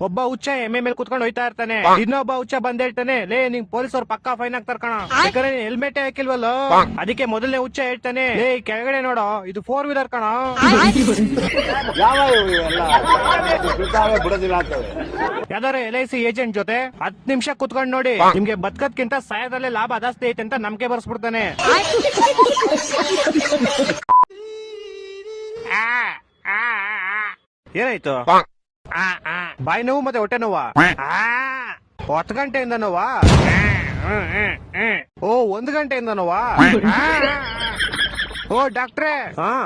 ಒಬ್ಬ ಹುಚ್ಚ ಎಮ್ಮೆ ಮೇಲೆ ಕುತ್ಕೊಂಡು ಹೋಯ್ತಾ ಇರ್ತಾನೆ. ಇನ್ನೊಬ್ಬ ಹುಚ್ಚ ಬಂದ್ ಹೇಳ್ತಾನೆ ಲೇ ನಿಂಗ್ ಪೊಲೀಸರು ಪಕ್ಕಾ ಫೈನ್ ಹಾಕ್ತಾರ ಕಣ ಯಾಕಂದ್ರೆ ಹೆಲ್ಮೆಟ್ ಹಾಕಿಲ್ವಲ್ಲ? ಅದಕ್ಕೆ ಮೊದಲನೇ ಹುಚ್ಚ ಹೇಳ್ತಾನೆ ಲೇ ಕೆಳಗಡೆ ನೋಡೋ ಇದು ಫೋರ್ ವೀಲರ್ ಕಣ. ಯಾವ್ದಾರ ಎಲ್ ಐ ಸಿ ಏಜೆಂಟ್ ಜೊತೆ ಹತ್ ನಿಮಿಷ ಕುತ್ಕೊಂಡ್ ನೋಡಿ ನಿಮ್ಗೆ ಬದುಕದ್ಕಿಂತ ಸಾಯದಲ್ಲೇ ಲಾಭ ಜಾಸ್ತಿ ಐತೆ ಅಂತ ನಮ್ಗೆ ಬರ್ಸ್ಬಿಡ್ತಾನೆ. ಆ, ಆ, ಆ. ಏನಾಯ್ತು? ಆ, ಆ. ಬಾಯಿ ನೋವು ಮತ್ತೆ ಹೊಟ್ಟೆ ನೋವಾ? ಹತ್ತು ಗಂಟೆಯಿಂದ ನೋವಾ. ಓ ಒಂದ್ ಗಂಟೆಯಿಂದ ನೋವಾ? ಆ, ಓ ಡಾಕ್ಟ್ರೇ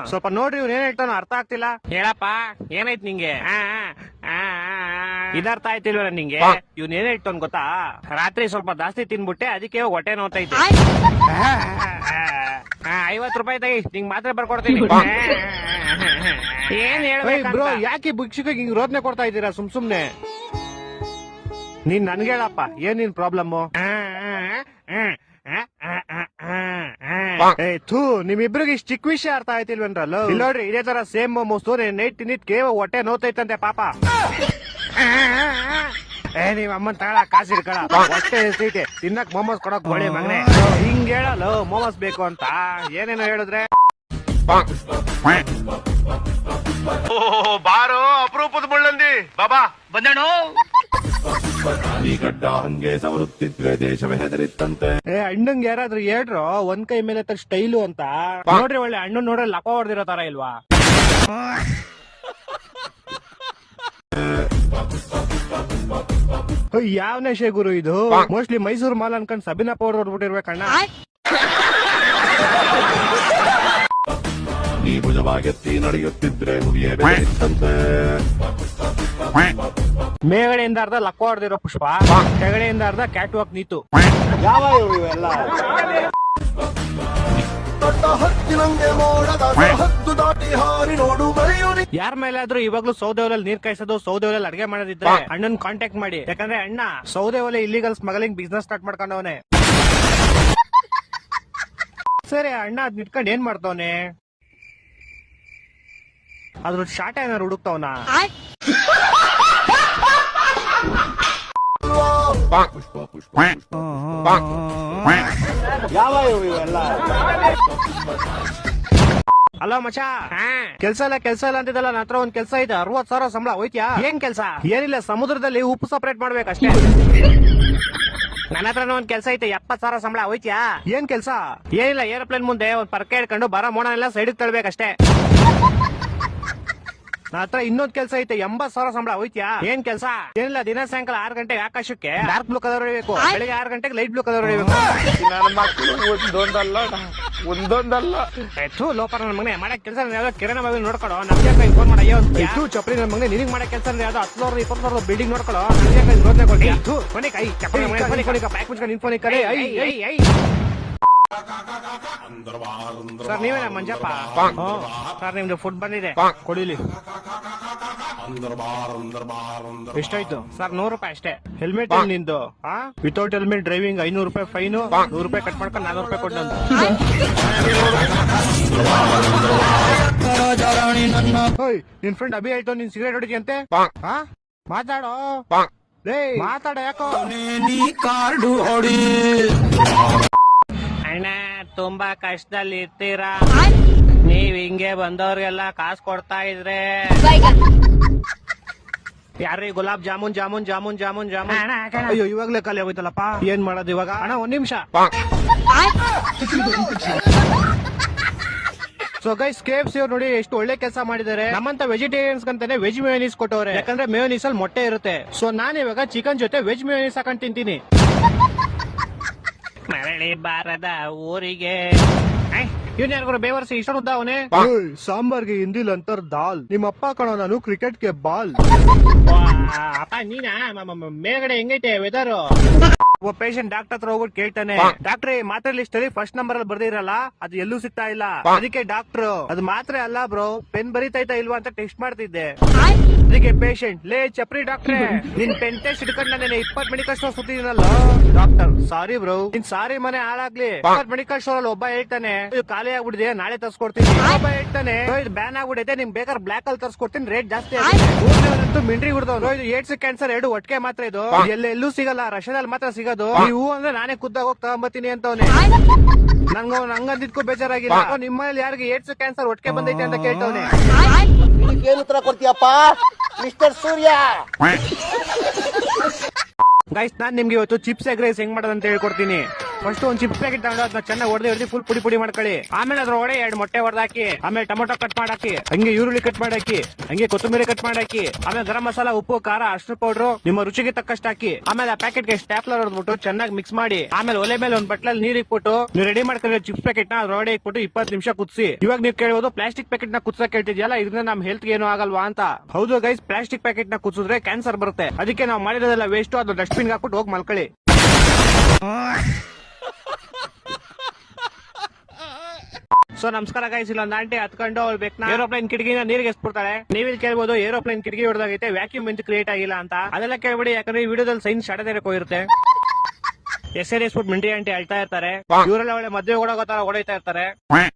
ಸ್ವಲ್ಪ ನೋಡ್ರಿ ಇವ್ನ ಏನ್ ಹೇಳ್ತಾನೋ ಅರ್ಥ ಆಗ್ತಿಲ್ಲ. ಹೇಳಪ್ಪ ಏನಾಯ್ತು ನಿಂಗೆ. ಇದರ್ಥ ಆಯ್ತಿಲ್ವಲ್ಲ ನಿಂಗೆ? ಇವ್ನ ಏನ್ ಹೇಳ್ತಾನ ಗೊತ್ತಾ? ರಾತ್ರಿ ಸ್ವಲ್ಪ ಜಾಸ್ತಿ ತಿನ್ಬಿಟ್ಟೆ ಅದಕ್ಕೆ ಹೊಟ್ಟೆ ನೋತೈತೆ ಐವತ್ ರೂಪಾಯಿ ತಗಿ ನಿಂಗ್ ಮಾತ್ರ ಬರ್ಕೊಡ್ತೀನಿ. ಏನ್ ಹೇಳ್ಬೇಕು ಯಾಕೆ ಭಿಕ್ಷುಕ ಹಿಂಗ್ ರೋದನೆ ಕೊಡ್ತಾ ಇದ್ದೀರಾ ಸುಮ್ ಸುಮ್ನೆ? ನೀನ್ ನನ್ಗೆ ಹೇಳಪ್ಪ ಏನ್ ನಿನ್ ಪ್ರಾಬ್ಲಮ್ ಏ ಥೂ ನಿಮ್ಮಿಬ್ರಿಗೆ ಇಷ್ಟ ಚಿಕ್ಕ ವಿಷಯ ಅರ್ಥ ಆಯ್ತಿಲ್ವೇನ್ರಲ್ಲ ಇಲ್ಲಿ ನೋಡ್ರಿ ಇದೇ ತರ ಸೇಮ್ ಮೋಮೋಸ್ ನೈಟ್ ತಿನ್ನಿದ್ ಕೇವ ಹೊಟ್ಟೆ ನೋತೈತಂತೆ ಪಾಪ. ಏ ನೀವ್ ಅಮ್ಮನ್ ತಗಳ ಕಾಸು ಇಡ್ಕಳ ಹೊಟ್ಟೆ ತಿನ್ನಕ್ ಮೋಮೋಸ್ ಕೊಡಕ್ ಒಳ್ಳೆ ಮಗನೆ. ಹಿಂಗ್ ಹೇಳಲು ಮೋಮೋಸ್ ಬೇಕು ಅಂತ. ಏನೇನೋ ಹೇಳಿದ್ರೆ? ಬಾರೋ ಅಪರೂಪದ ಮುಳ್ಳಂದಿ. ಬಾಬಾ. ಬಂದೇಣು ಏ ಅಣ್ಣಂಗ್ ಯಾರಾದ್ರೂ ಹೇಳ್ರು ಒಂದ್ ಕೈ ಮೇಲೆ ತರ ಸ್ಟೈಲು ಅಂತ. ನೋಡ್ರಿ ಒಳ್ಳೆ ಅಣ್ಣ ನೋಡ್ರಿ ಲಕ ಹೊಡೆದಿರೋ ತರ ಇಲ್ವಾ? ಯಾವ ನಶೆ ಗುರು ಇದು? ಮೋಸ್ಟ್ಲಿ ಮೈಸೂರು ಮಾಲ್ ಅನ್ಕೊಂಡ್ ಸಬಿನಾ ಪೌಡರ್ ಹೊಡ್ಬಿಟ್ಟಿರ್ಬೇಕಣ್ಣ ನೀ ಭುಜವಾಗೆತ್ತಿ ನಡೆಯುತ್ತಿದ್ರೆ ಮೇಗಡೆಯಿಂದ ಅರ್ಧ ಲಕ್ಕ ಹೊಡೆದಿರೋ ಪುಷ್ಪ ಕೆಗಡೆಯಿಂದ ಅರ್ಧ ಕ್ಯಾಟ್ ವಾಕ್ ನೀತು ಯಾವ ಇವು ಮೇಲೆ ಯಾರ ಮೇಲಾದ್ರೂ ಇವಾಗ್ಲೂ ಸೌದೆ ಒಲೆಯಲ್ಲಿ ನೀರ್ ಕಾಯಿಸೋದು ಸೌದೆ ಒಲೆಯಲ್ಲಿ ಅಡಿಗೆ ಮಾಡೋದಿದ್ರೆ ಅಣ್ಣನ್ ಕಾಂಟ್ಯಾಕ್ಟ್ ಮಾಡಿ. ಯಾಕಂದ್ರೆ ಅಣ್ಣ ಸೌದೆ ಒಲೆ ಇಲ್ಲಿಗಲ್ ಸ್ಮಗಲಿಂಗ್ ಬಿಸ್ನೆಸ್ ಸ್ಟಾರ್ಟ್ ಮಾಡ್ಕೊಂಡವನೆ. ಸರಿ ಅಣ್ಣ ಅದ್ ನಿಟ್ಕೊಂಡ್ ಏನ್ ಮಾಡ್ತವನೆ? ಅದ್ರ ಶಾಟ ಏನಾರು ಹುಡುಕ್ತವನ ಪುಷ್ಪ ಪುಷ್ಪ ಪುಷ್ಪ ಯಾವ ಇವು ಇವೆಲ್ಲ ಹಲೋ ಮಚ ಕೆಲ್ಸ ಇಲ್ಲ ಕೆಲ್ಸ ಇಲ್ಲ ಅಂತಿದ್ದಲ್ಲ ನನ್ನ ಹತ್ರ ಒಂದ್ ಕೆಲ್ಸ ಇದೆ ಅರವತ್ ಸಾವಿರ ಸಂಬಳ ಹೋಯ್ತಿಯಾ? ಏನ್ ಕೆಲ್ಸ? ಏನಿಲ್ಲ ಸಮುದ್ರದಲ್ಲಿ ಉಪ್ಪು ಸಪರೇಟ್ ಮಾಡ್ಬೇಕಷ್ಟೇ. ನನ್ನ ಹತ್ರ ಒಂದ್ ಕೆಲ್ಸ ಐತೆ ಎಪ್ಪತ್ ಸಾವಿರ ಸಂಬಳ ಹೋಯ್ತಿಯಾ? ಏನ್ ಕೆಲ್ಸ? ಏನಿಲ್ಲ ಏರೋಪ್ಲೇನ್ ಮುಂದೆ ಒಂದ್ ಪರ್ಕೆ ಹಿಡ್ಕೊಂಡು ಬರ ಎಲ್ಲ ಸೈಡ್ ತಳ್ಬೇಕಷ್ಟೇ. ನನ್ನ ಹತ್ರ ಇನ್ನೊಂದ್ ಕೆಲಸ ಐತೆ ಎಂಬತ್ ಸಾವಿರ ಸಂಬಳ ಹೋಯ್ತ್ಯಾ? ಏನ್ ಕೆಲಸ? ಏನಿಲ್ಲ ದಿನ ಸಾಯಂಕಾಲ ಆರ್ ಗಂಟೆಗೆ ಆಕಾಶಕ್ಕೆ ಡಾರ್ಕ್ ಬ್ಲೂ ಕಲರ್ ಹೊಡಿಬೇಕು. ಬೆಳಿಗ್ಗೆ ಆರ್ ಗಂಟೆಗೆ ಲೈಟ್ ಬ್ಲೂ ಕಲರ್ ಹೊಡಿಬೇಕು. ನನ್ನ ಮಕ್ಕಳು ಒಂದೊಂದಲ್ಲ ಒಂದೊಂದಲ್ಲ. ಥೂ ಲೋಪರ ನನ್ನ ಮಗನೇ ಮಾಡಕ್ ಕೆಲಸ ಯಾವ್ದೋ ಕಿರಣ ಬಾವಿ ನೋಡ್ಕೊಡೋ. ನಮ್ಗೆ ಕೈ ಫೋನ್ ಮಾಡಿ ಅಯ್ಯೋ ಥೂ ಚಪ್ರಿ ನನ್ನ ಮಗನೇ ನಿನಗೆ ಮಾಡಕ್ ಕೆಲಸ ಯಾವ್ದೋ ಹತ್ತು ಸಾವಿರದ ಇಪ್ಪತ್ತು ಸಾವಿರದ ಬಿಲ್ಡಿಂಗ್ ನೋಡ್ಕೊಳ್ಳೋ ನನಗೆ ಕೈ ರೋದ್ನೆ ಕೊಡಿ ಥೂ ಕೊನೆ ಕೈ ಚಪ್ಪಲಿ ಮಗನೇ ಕೊನೆ ಕೊನೆ ಬ್ಯಾಕ್ ಮುಚ್ಕೊಂಡು ನಿನ್ ಫೋನಿಗೆ ಕರೆ ಐ ಐ ಐ ಸರ್ ನೀವೇನ ಮಂಜಪ್ಪ? ಸರ್ ನಿಮ್ದು ಫುಡ್ ಬಂದಿದೆ. ಕೊಡಿಲಿ. ಎಷ್ಟಾಯ್ತು? ಸರ್ ನೂರು ರೂಪಾಯಿ ಅಷ್ಟೇ. ಹೆಲ್ಮೆಟ್ ನಿಂದು? ವಿತೌಟ್ ಹೆಲ್ಮೆಟ್ ಡ್ರೈವಿಂಗ್ ಐನೂರು ರೂಪಾಯಿ ಫೈನು ನೂರು ರೂಪಾಯಿ ಕಟ್ ಮಾಡ್ಕೊಂಡು ನಾನೂರು ರೂಪಾಯಿ ಕೊಟ್ಟು ನಿನ್ ಫ್ರೆಂಡ್ ಅಭಿ ಆಯ್ತು ನಿನ್ ಸಿಗರೇಟ್ ಹೊಡಿಕೆ ಹಾ ಮಾತಾಡೋ? ಮಾತಾಡ ಯಾಕೋ? ಅಣ್ಣ ತುಂಬಾ ಕಷ್ಟದಲ್ಲಿ ಇರ್ತೀರಾ? ನೀವ್ ಹಿಂಗೆ ಬಂದವ್ರಿಗೆಲ್ಲ ಕಾಸು ಕೊಡ್ತಾ ಇದ್ರೆ? ಯಾರೀ ಗುಲಾಬ್ ಜಾಮೂನ್ ಜಾಮೂನ್ ಜಾಮೂನ್ ಜಾಮೂನ್ ಜಾಮೂನ್? ಅಯ್ಯೋ ಇವಾಗ್ಲೇ ಖಾಲಿ ಹೋಯ್ತಲ್ಲಪ್ಪ ಏನ್ ಮಾಡೋದು ಇವಾಗ? ಅಣ್ಣ ಒಂದ್ ನಿಮಿಷ. ಸೊ ಗೈಸ್ ಕೆ ಇವ್ರು ಸಿ ಅವ್ರು ನೋಡಿ ಎಷ್ಟು ಒಳ್ಳೆ ಕೆಲಸ ಮಾಡಿದ್ದಾರೆ. ನಮ್ಮಂತ ವೆಜಿಟೇರಿಯನ್ಸ್ ಅಂತಾನೆ ವೆಜ್ ಮೇಯೋನೀಸ್ ಕೊಟ್ಟವ್ರೆ. ಯಾಕಂದ್ರೆ ಮೇಯೋನೀಸ್ ಅಲ್ಲಿ ಮೊಟ್ಟೆ ಇರುತ್ತೆ. ಸೊ ನಾನು ಇವಾಗ ಚಿಕನ್ ಜೊತೆ ವೆಜ್ ಮೇಯೋನೀಸ್ ಹಾಕೊಂಡ್ ತಿಂತೀನಿ. ಮರಳಿ ಬಾರದ ಊರಿಗೆ ಇವ್ನ ಯಾರಿಗಾರು ಬೇವರ್ಸಿ ಇಷ್ಟ ಉದ್ದ ಅವನೇ? ಸಾಂಬಾರ್ಗೆ ಹಿಂದಿಲ್ ಅಂತರ್ ದಾಲ್. ನಿಮ್ಮ ಅಪ್ಪ ಕಣೋ ನಾನು ಕ್ರಿಕೆಟ್ಗೆ ಬಾಲ್. ಅಪ್ಪ ನೀನಾ? ಮೇಲ್ಗಡೆ ಹೆಂಗೈತೆ ವೆದರ್ ಒಬ್ಬ ಪೇಷಂಟ್ ಡಾಕ್ಟರ್ ಹತ್ರ ಹೋಗ್ಬಿಟ್ಟು ಕೇಳ್ತಾನೆ ಡಾಕ್ಟರ್ ಮಾತ್ರೆ ಲಿಸ್ಟ್ ಅಲ್ಲಿ ಫಸ್ಟ್ ನಂಬರ್ ಅಲ್ಲಿ ಬರ್ದಿರಲ್ಲ? ಅದು ಎಲ್ಲೂ ಸಿಗ್ತಾ ಇಲ್ಲ. ಅದಕ್ಕೆ ಡಾಕ್ಟರ್ ಅದು ಮಾತ್ರೆ ಅಲ್ಲ ಬ್ರೋ ಪೆನ್ ಬರೀತಾ ಇಲ್ವಾ ಅಂತ ಟೆಸ್ಟ್ ಮಾಡ್ತಿದ್ದೆ. ಅದಕ್ಕೆ ಪೇಷಂಟ್ ಲೇ ಚಪ್ರಿ ಡಾಕ್ಟ್ರೆ ನಿನ್ ಪೆನ್ ಟೆಸ್ಟ್ ಹಿಡ್ಕೊಂಡು ನಾನು ಇಪ್ಪತ್ ಮೆಡಿಕಲ್ ಸ್ಟೋರ್ ಸುತ್ತಿದ್ದೀನಲ್ಲ. ಡಾಕ್ಟರ್ ಸಾರಿ ಬ್ರೋ ನಿನ್ ಸಾರಿ ಮನೆ ಹಾಳಾಗ್ಲಿ. ಇಪ್ಪತ್ ಮೆಡಿಕಲ್ ಸ್ಟೋರ್ ಅಲ್ಲಿ ಒಬ್ಬ ಹೇಳ್ತಾನೆ ಇದು ಖಾಲಿ ಆಗ್ಬಿಟ್ಟಿದೆ ನಾಳೆ ತರ್ಸ್ಕೊಡ್ತೀನಿ. ಒಬ್ಬ ಹೇಳ್ತಾನೆ "ಬ್ರೋ, ಇದು ಬ್ಯಾನ್ ಆಗ್ಬಿಡಿದೆ ನಿಮ್ ಬೇಕಾದ್ರೆ ಬ್ಲಾಕ್ ಅಲ್ಲಿ ತರ್ಸ್ಕೊಡ್ತೀನಿ ರೇಟ್ ಜಾಸ್ತಿ ಆಗುತ್ತೆ ಮಿಂಡ್ರಿ ಹುಡ್ದವ್ರು. ಇದು ಏಡ್ಸ್ ಕ್ಯಾನ್ಸರ್ ಎರಡು ಒಟ್ಟಿಗೆ ಮಾತ್ರ ಇದು. ಎಲ್ಲ ಎಲ್ಲೂ ಸಿಗಲ್ಲ. ರಷ್ಯಾದಲ್ಲಿ ಮಾತ್ರ ಸಿಗೋದು. ನೀವು ಅಂದ್ರೆ ನಾನೇ ಖುದ್ದಾಗ ಹೋಗಿ ತಗೊಂಬತ್ತೀನಿ ಅಂತವನೆ. ನಂಗ ನಂಗಂದಿದ್ಕೂ ಬೇಜಾರಾಗಿಲ್ಲ. ನಿಮ್ಮಲ್ಲಿ ಯಾರಿಗೆ ಏಡ್ಸ್ ಕ್ಯಾನ್ಸರ್ ಒಟ್ಟಿಗೆ ಬಂದೈತೆ ಅಂತ ಕೇಳ್ತವನೆ. ಏನು ಉತ್ತರ ಕೊಡ್ತೀಯಪ್ಪ? ಮಿಸ್ಟರ್ ಸೂರ್ಯ. ಗೈಸ್ ನಾನ್ ನಿಮ್ಗೆ ಇವತ್ತು ಚಿಪ್ಸ್ ಎಗ್ ರೈಸ್ ಹೆಂಗ್ ಮಾಡೋದು ಅಂತ ಹೇಳ್ಕೊಡ್ತೀನಿ. ಫಸ್ಟ್ ಒಂದ್ ಚಿಪ್ಸ್ ಪ್ಯಾಕೆಟ್ ತಗೊಂಡು ಅದನ್ನ ಚೆನ್ನಾಗಿ ಹೊಡೆದು ಹೊಡೆದು ಫುಲ್ ಪುಡಿ ಪುಡಿ ಮಾಡ್ಕೊಳ್ಳಿ. ಆಮೇಲೆ ಅದ್ರ ಒಡೆ ಎರಡು ಮೊಟ್ಟೆ ಹೊಡೆದಾಕಿ ಆಮೇಲೆ ಟೊಮೊಟೊ ಕಟ್ ಮಾಡಾಕಿ ಹಂಗೆ ಈರುಳ್ಳಿ ಕಟ್ ಮಾಡಾಕಿ ಹಂಗೆ ಕೊತ್ತಂಬರಿ ಕಟ್ ಮಾಡಾಕಿ ಆಮೇಲೆ ಗರಂ ಮಸಾಲ, ಉಪ್ಪು, ಖಾರ ಅಷ್ಟು ಪೌಡರ್ ನಿಮ್ಮ ರುಚಿಗೆ ತಕ್ಕಷ್ಟು ಹಾಕಿ, ಆಮೇಲೆ ಆ ಪ್ಯಾಕೆಟ್ಗೆ ಸ್ಟ್ಯಾಪ್ಲರ್ ಹೊಡೆದ್ಬಿಟ್ಟು ಚೆನ್ನಾಗಿ ಮಿಕ್ಸ್ ಮಾಡಿ, ಆಮೇಲೆ ಒಲೆ ಮೇಲೆ ಒಂದ್ ಬಟ್ಲಲ್ಲಿ ನೀರ್ ಇಟ್ಬಿಟ್ಟು ನೀವು ರೆಡಿ ಮಾಡ್ಕೊಂಡಿರೋ ಚಿಪ್ಸ್ ಪ್ಯಾಕೆಟ್ನ ಅದ್ರೊಳಗಡೆ ಇಟ್ಬಿಟ್ಟು ಇಪ್ಪತ್ತು ನಿಮಿಷ ಕುದಿಸಿ. ಇವಾಗ ನೀವು ಕೇಳಬಹುದು ಪ್ಲಾಸ್ಟಿಕ್ ಪ್ಯಾಕೆಟ್ನ ಕುದಿಸಕ್ ಹೇಳ್ತಿದ್ಯಲ್ಲ ಇದ್ರಿಂದ ನಮ್ ಹೆಲ್ತ್ ಏನು ಆಗಲ್ವಾ ಅಂತ. ಹೌದು ಗೈಸ್ ಪ್ಲಾಸ್ಟಿಕ್ ಪ್ಯಾಕೆಟ್ನ ಕುದಿಸಿದ್ರೆ ಕ್ಯಾನ್ಸರ್ ಬರುತ್ತೆ. ಅದಕ್ಕೆ ನಾವು ಮಾಡಿರೋದೆಲ್ಲ ವೇಸ್ಟ್ ಅದು ಡಸ್ಟ್ಬಿನ್ ಹಾಕ್ಬಿಟ್ಟು ಹೋಗಿ ಮಲ್ಕೊಳ್ಳಿ. ಸೊ ನಮಸ್ಕಾರ ಗೈಸ್ ಇಲ್ಲ ಆಂಟಿ ಹತ್ಕೊಂಡು ಅವ್ರು ಬೇಕನ ಏರೋಪ್ಲೇನ್ ಕಿಟಕಿನ ನೀರಿಗೆ ಎಸ್ಬಿಡ್ತಾಳೆ. ನೀವಿಲ್ಲಿ ಕೇಳ್ಬೋದು ಏರೋಪ್ಲೇನ್ ಕಿಟಕಿ ಹೊಡೆದಾಗೈತೆ ವ್ಯಾಕ್ಯೂಮ್ ಇಂತ ಕ್ರಿಯೇಟ್ ಆಗಿಲ್ಲ ಅಂತ. ಅದೆಲ್ಲ ಕೇಳ್ಬಿಡಿ, ಯಾಕಂದ್ರೆ ಈ ವಿಡಿಯೋದಲ್ಲಿ ಸೈನ್ಸ್ ಶಡದೇ ಹೋಗಿರುತ್ತೆ. ಹೆಸರು ಎಸ್ ಮಿಂಟಿ ಆಂಟಿ ಹೇಳ್ತಾ ಇರ್ತಾರೆ. ಇವರೆಲ್ಲ ಒಳ್ಳೆ ಮದ್ವೆ ಓಡೋಗೋ ತರ ಹೊಡಿತಾ ಇರ್ತಾರೆ.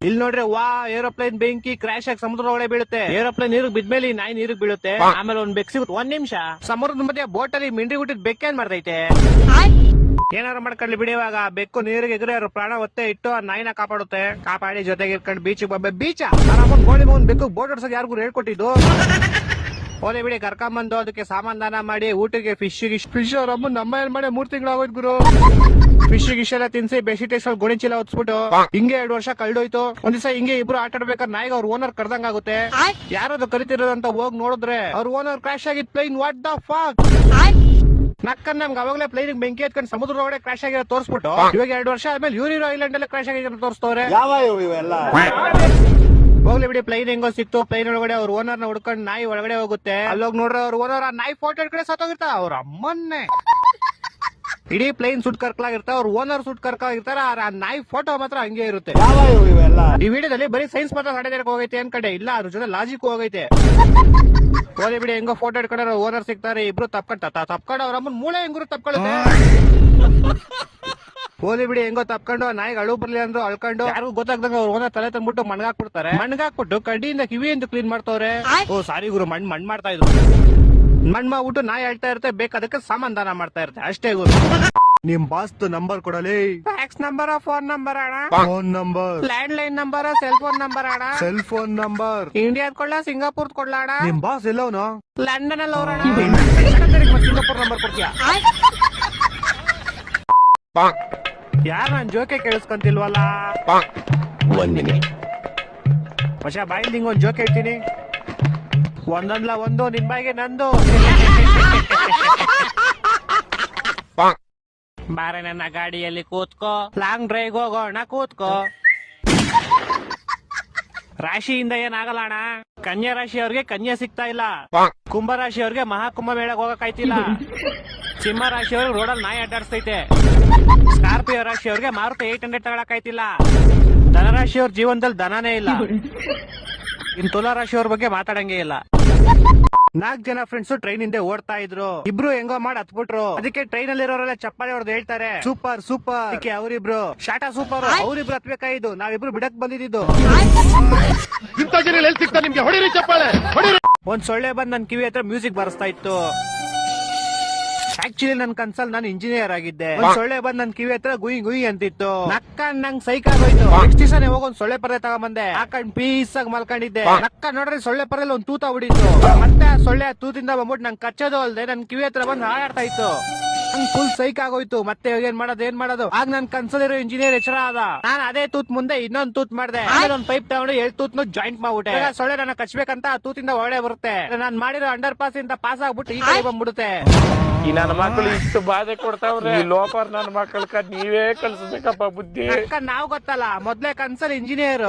ಇಲ್ಲಿ ನೋಡ್ರಿ ವಾ ಏರೋಪ್ಲೇನ್ ಬೆಂಕಿ ಕ್ರಾಶ್ ಆಗಿ ಸಮುದ್ರ ಒಳಗೆ ಬೀಳುತ್ತೆ. ಏರೋಪ್ಲೇನ್ ನೀರು ಬಿದ್ಮೇಲೆ ನಾಯಿ ನೀರಿಗೆ ಬೀಳುತ್ತೆ. ಆಮೇಲೆ ಒಂದ್ ಬೆಕ್ ಸಿಗುತ್ತೆ ಒಂದ್ ನಿಮಿಷ ಸಮುದ್ರದ ಮಧ್ಯೆ ಬೋಟ್ ಅಲ್ಲಿ ಮಿಂಡಿ ಹುಟ್ಟಿದ್ ಬೆಕ್ಕೇನ್ ಮಾಡ್ತೈತೆ? ಏನಾರು ಮಾಡ್ಕೊಳ್ಳಿ ಬಿಡಿಯುವಾಗ ಬೆಕ್ಕು ನೀರಿಗೆ ಎಗರೆ ಅವ್ರ ಪ್ರಾಣ ಒತ್ತೆ ಇಟ್ಟು ಆ ನಾಯಿನ ಕಾಪಾಡುತ್ತೆ. ಕಾಪಾಡಿ ಜೊತೆಗೆ ಇಟ್ಕೊಂಡು ಬೀಚ್ ಬಬ್ಬೆ ಬೀಚ ಆರಾಮ ಗೋಳಿ ಮಗನ್ ಬೆಕ್ಕು ಬೋಟ್ ಓಡ್ಸಕ್ ಯಾರಿಗೂ ಹೇಳ್ಕೊಟ್ಟಿದ್ದು? ಹೋಲಿ ಬಿಡಿ ಕರ್ಕೊಂಬಂದು ಅದಕ್ಕೆ ಸಾಮಾನ್ ದಾನ ಮಾಡಿ ಊಟಕ್ಕೆ ಫಿಶ್ ಗಿಶ್ ಫಿಶ್ ಅವ್ರ ಅಮ್ಮ ನಮ್ಮ ಏನ್ ಮಾಡಿ ಮೂರ್ ತಿಂಗಳಾಗೋಯ್ತು ಗುರು. ಫಿಶ್ ಗಿಶ್ ಎಲ್ಲ ತಿನ್ಸಿ ಬೆಡ್ಶೀಟ್ ಅಲ್ಲಿ ಗೋಣಿ ಚೀಲ ಹೊತ್ಬಿಟ್ಟು ಹಿಂಗೆ ಎರಡು ವರ್ಷ ಕಳ್ದೋಯ್ತು. ಒಂದ್ ದಿವಸ ಹಿಂಗೆ ಇಬ್ರು ಆಟ ಆಡ್ಬೇಕಾದ್ರೆ ನಾಯಿಗೆ ಅವ್ರ ಓನರ್ ಕರ್ದಂಗ್ ಆಗುತ್ತೆ. ಯಾರದು ಕರಿತಿರೋದಂತ ಹೋಗ್ ನೋಡಿದ್ರೆ ಅವ್ರ ಓನರ್ ಕ್ರಾಶ್ ಆಗಿದ್ ಪ್ಲೈನ್ ವಾಟ್ ದ ಫಾಕ್ ನಕ್ಕನ್ ನಮ್ಗೆ ಅವಾಗಲೇ ಪ್ಲೈನ್ ಬೆಂಕಿ ಎತ್ಕೊಂಡು ಸಮುದ್ರ ಒಳಗಡೆ ಕ್ರಾಶ್ ಆಗಿರೋ ತೋರಿಸ್ಬಿಟ್ಟು ಇವಾಗ ಎರಡು ವರ್ಷ ಆದ್ಮೇಲೆ ಯೂರಿರೋ ಐಲ್ಯಾಂಡ್ ಅಲ್ಲಿ ಕ್ರಾಶ್ ಆಗಿರೋ ತೋರಿಸ್ತವ್ರೆ. ಯಾವ ಹೋಗ್ಲಿ ಬಿಡಿ ಪ್ಲೈನ್ ಹೆಂಗೋ ಸಿಕ್ತು ಪ್ಲೈನ್ ಒಳಗಡೆ ಅವ್ರ ಓನರ್ನ ಹುಡ್ಕೊಂಡು ನಾಯಿ ಒಳಗಡೆ ಹೋಗುತ್ತೆ. ಅಲ್ಲೋಗ್ ನೋಡ್ರೆ ಅವ್ರ ಓನರ್ ಆ ನಾಯಿ ಫೋಟೋ ಕಡೆ ಸತ್ತೋಗಿರ್ತಾರ ಅವ್ರ ಅಮ್ಮನ್ನೇ. ಇಡೀ ಪ್ಲೈನ್ ಸುಟ್ ಕರ್ಕಲಾಗಿರ್ತಾ ಅವ್ರ ಓನರ್ ಸುಟ್ ಕರ್ಕಲಾಗಿರ್ತಾರ ಆ ನಾಯಿ ಫೋಟೋ ಮಾತ್ರ ಹಂಗೆ ಇರುತ್ತೆ. ಇವೆಲ್ಲ ಈ ವಿಡಿಯೋದಲ್ಲಿ ಬರೀ ಸೈನ್ಸ್ ಮಾತ್ರ ನಡೆದಕ್ಕೆ ಹೋಗೈತೆ ಅನ್ಕಡೆ, ಇಲ್ಲ, ಅದ್ರ ಜೊತೆ ಲಾಜಿಕ್ ಹೋಗೈತೆ. ಹೋಗಿ ಬಿಡಿ, ಹೆಂಗೋ ಫೋಟೋ ಇಟ್ಕೊಂಡ್ರೆ ಓನರ್ ಸಿಗ್ತಾರೆ, ಇಬ್ರು ತಪ್ಕೊಂಡ ತಪ್ಕೊಂಡ ಅವ್ರ ಅಮ್ಮನ್ ಮೂಳೆ ಹೆಂಗ್ರು ತಪ್ಕೊಳ್ಳುತ್ತೆ? ಹೋಲಿ ಬಿಡಿ ಹೆಂಗೋ ತಪ್ಕೊಂಡು ನಾಯಿ ನಾಯಿಗೆ ಅಳು ಬರ್ಲಿ ಅಂದ್ರು ಅಳ್ಕೊಂಡು. ಯಾರಿಗೂ ಗೊತ್ತಾಗ್ದಂಗ ಅವ್ರ ಒಂದ್ ತಲೆ ತಂದ್ಬಿಟ್ಟು ಮಣ್ಗಾಕ್ಬಿಡ್ತಾರೆ ಮಣ್ಗಾಕ್ಬಿಟ್ಟು ಕಡ್ಡಿಯಿಂದ ಕಿವಿಯಿಂದ ಕ್ಲೀನ್ ಮಾಡ್ತವ್ರೆ. ಓ ಸಾರಿ ಗುರು ಮಣ್ ಮಣ್ ಮಾಡ್ತಾ ಇದ್ರು. ಮಣ್ ಮಾಡ್ಬಿಟ್ಟು ನಾಯಿ ಹೇಳ್ತಾ ಇರುತ್ತೆ ಬೇಕಾದಕ್ಕೆ ಸಾಮಾನ್ ದಾನ ಮಾಡ್ತಾ ಇರುತ್ತೆ. ಅಷ್ಟೇ ಗುರು. ನಿಮ್ ಬಾಸ್ ನಂಬರ್ ಕೊಡಲಿ. ಫ್ಯಾಕ್ಸ್ ನಂಬರ್ ಫೋನ್ ನಂಬರ್ ಅಣ್ಣ? Phone number land line number cell phone number ಅಣ್ಣ? ಸೆಲ್ ಫೋನ್ ನಂಬರ್ ಇಂಡಿಯಾದ್ ಕೊಡ್ಲಾ ಸಿಂಗಾಪುರ್ ಕೊಡ್ಲಾ ಅಣ್ಣ? ನಿಮ್ ಬಾಸ್ ಎಲ್ಲವನು ಲಂಡನ್ ಅಲ್ಲಿ ಅವ್ರ ಸಿಂಗಾಪುರ್ ನಂಬರ್ ಕೊಡ್ತೀಯಾ? ಯಾರು ನನ್ ಜೋಕೆ ಕೇಳಿಸ್ಕೊಂತಿಲ್ವಲ್ಲ ಒಂದ್ ಮಿನಿಟ್ ಪಶ ಬಾಯಿಂದ ಒಂದ್ ಜೋಕ್ ಹೇಳ್ತೀನಿ ಒಂದೊಂದ್ಲ ಒಂದು ನಿನ್ ಬಾಯಿಗೆ ನಂದು ಬಾರೆ ನನ್ನ ಗಾಡಿಯಲ್ಲಿ ಕೂತ್ಕೋ ಲಾಂಗ್ ಡ್ರೈವ್ ಹೋಗೋಣ ಕೂತ್ಕೋ ರಾಶಿಯಿಂದ ಏನಾಗಲ್ಲ ಅಣ್ಣ ಕನ್ಯಾ ರಾಶಿ ಅವ್ರಿಗೆ ಕನ್ಯಾ ಸಿಗ್ತಾ ಇಲ್ಲ. ಕುಂಭ ರಾಶಿ ಅವ್ರಿಗೆ ಮಹಾಕುಂಭ ಮೇಳಕ್ ಹೋಗಕ್ ಆಯ್ತಿಲ್ಲ. ಸಿಂಹ ರಾಶಿ ಅವ್ರಿಗೆ ರೋಡಲ್ಲಿ ನಾಯಿ ಅಡ್ಡಾಡ್ಸ್ತೈತೆ. ಸ್ಕಾರ್ಪಿಯೋ ರಾಶಿ ಅವ್ರಿಗೆ ಮಾರುತಿ ಏಟ್ ಹಂಡ್ರೆಡ್ ತಗೊಳಕ್ ಆಯ್ತಿಲ್ಲ. ಧನರಾಶಿ ಅವ್ರ ಜೀವನದಲ್ಲಿ ಧನನೇ ಇಲ್ಲ. ಇನ್ ತುಲಾ ರಾಶಿ ಅವ್ರ ಬಗ್ಗೆ ಮಾತಾಡಂಗೇ ಇಲ್ಲ. ನಾಲ್ಕ್ ಜನ ಫ್ರೆಂಡ್ಸ್ ಟ್ರೈನ್ ಹಿಂದೆ ಓಡ್ತಾ ಇದ್ರು. ಇಬ್ರು ಹೆಂಗೋ ಮಾಡಿ ಹತ್ಬಿಟ್ರು. ಅದಕ್ಕೆ ಟ್ರೈನ್ ಅಲ್ಲಿ ಇರೋರೆಲ್ಲ ಚಪ್ಪಾಳೆ ಹೊಡೆದು ಹೇಳ್ತಾರೆ ಸೂಪರ್ ಸೂಪರ್. ಅದಕ್ಕೆ ಅವರಿಬ್ರು ಶಾಟಾ ಸೂಪರ್. ಅವರಿಬ್ರು ಹತ್ಬೇಕಾಯ್ದು ನಾವಿಬ್ರು ಬಿಡಕ್ ಬಂದಿದ್ದು. ನಿಮ್ಗೆ? ಹೊಡಿರಿ ಚಪ್ಪಾಳೆ ಹೊಡಿರಿ. ಒಂದ್ ಸೊಳ್ಳೆ ಬಂದ್ ನನ್ ಕಿವಿ ಹತ್ರ ಮ್ಯೂಸಿಕ್ ಬರ್ಸ್ತಾ ಇತ್ತು. ಆಕ್ಚುಲಿ ನನ್ ಕನ್ಸಲ್ ನಾನು ಇಂಜಿನಿಯರ್ ಆಗಿದ್ದೆ. ಒಂದ್ ಸೊಳ್ಳೆ ಬಂದ್ ನನ್ ಕಿವಿ ಹತ್ರ ಗುಯಿ ಗುಯಿ ಅಂತಿತ್ತು. ನಕ್ಕ ನಂಗ್ ಸೈಕಲ್ ಹೋಯ್ತು ನೆಕ್ಸ್ಟ್ ದಿವಸ ಹೋಗಿ ಒಂದ್ ಸೊಳ್ಳೆ ಪರ್ದೆ ತಗೊಂಬಂದೆ. ಹಾಕೊಂಡ್ ಪೀಸ್ ಆಗಿ ಮಲ್ಕೊಂಡಿದ್ದೆ. ನಕ್ಕ ನೋಡ್ರಿ ಸೊಳ್ಳೆ ಪರ್ದಲ್ಲಿ ಒಂದ್ ತೂತ ಹೊಡಿತು ಮತ್ತೆ ಸೊಳ್ಳೆ ತೂತಿಂದ ಬಂದ್ಬಿಟ್ಟು ನಂಗೆ ಕಚ್ಚೋದು ಅಲ್ದೆ ನನ್ ಕಿವಿ ಹತ್ರ ಬಂದ್ ಹಾಡಾಡ್ತಾ ಇತ್ತು. ನಂಗ್ ಫುಲ್ ಸೈಕ್ ಆಗೋಯ್ತು. ಮತ್ತೆ ಏನ್ ಮಾಡೋದು ಏನ್ ಮಾಡೋದು? ಆಗ ನನ್ ಕನ್ಸಲ್ಲಿರೋ ಇಂಜಿನಿಯರ್ ಎಚ್ಚರ ಆದ. ನಾನ್ ಅದೇ ತೂತ್ ಮುಂದೆ ಇನ್ನೊಂದ್ ತೂತ್ ಮಾಡ್ದೆ. ಆಮೇಲೆ ಒಂದ್ ಪೈಪ್ ತಗೊಂಡು ಎರಡ್ ತೂತ್ನು ಜಾಯಿಂಟ್ ಮಾಡ್ಬಿಟ್ಟೆ. ಈಗ ಸೊಳ್ಳೆ ನನ್ನ ಕಚ್ಬೇಕಂತ ಆ ತೂತಿಂದ ಒಳ್ಳೆ ಬರುತ್ತೆ. ನಾನ್ ಮಾಡಿರೋ ಅಂಡರ್ ಪಾಸ್ ಇಂದ ಪಾಸ್ ಆಗ್ಬಿಟ್ಟು ಈ ಕಡೆ ಬಂದ್ಬಿಡುತ್ತೆ. ಈ ನನ್ನ ಮಕ್ಕಳು ಇಷ್ಟು ಬಾಧೆ ಕೊಡ್ತಾವ್ರೆ. ಈ ಲೋಪರ್ ನನ್ನ ಮಕ್ಕಳ ನೀವೇ ಕಳ್ಸ್ಬೇಕಪ್ಪ ಬುದ್ಧಿ. ಅಕ್ಕ ನಾವ್ ಗೊತ್ತಲ್ಲ ಮೊದ್ಲೇ ಕನ್ಸಲ್ ಇಂಜಿನಿಯರ್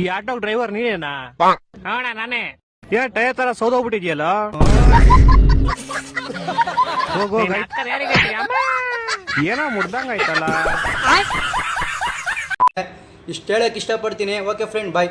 ಈ ಆಟೋ ಡ್ರೈವರ್ ನೀನೇನಾ? ನೋಡ ನಾನೇ. ಏನ್ ಟೈರ್ ತರ ಸೋದೋಗ್ಬಿಟ್ಟಿದ್ಯಲ್ಲ ಏನೋ ಏನೋ ಮುಡ್ದಂಗಾಯ್ತಲ್ಲ ಇಷ್ಟು ಹೇಳಕ್ ಇಷ್ಟಪಡ್ತೀನಿ. Okay friend bye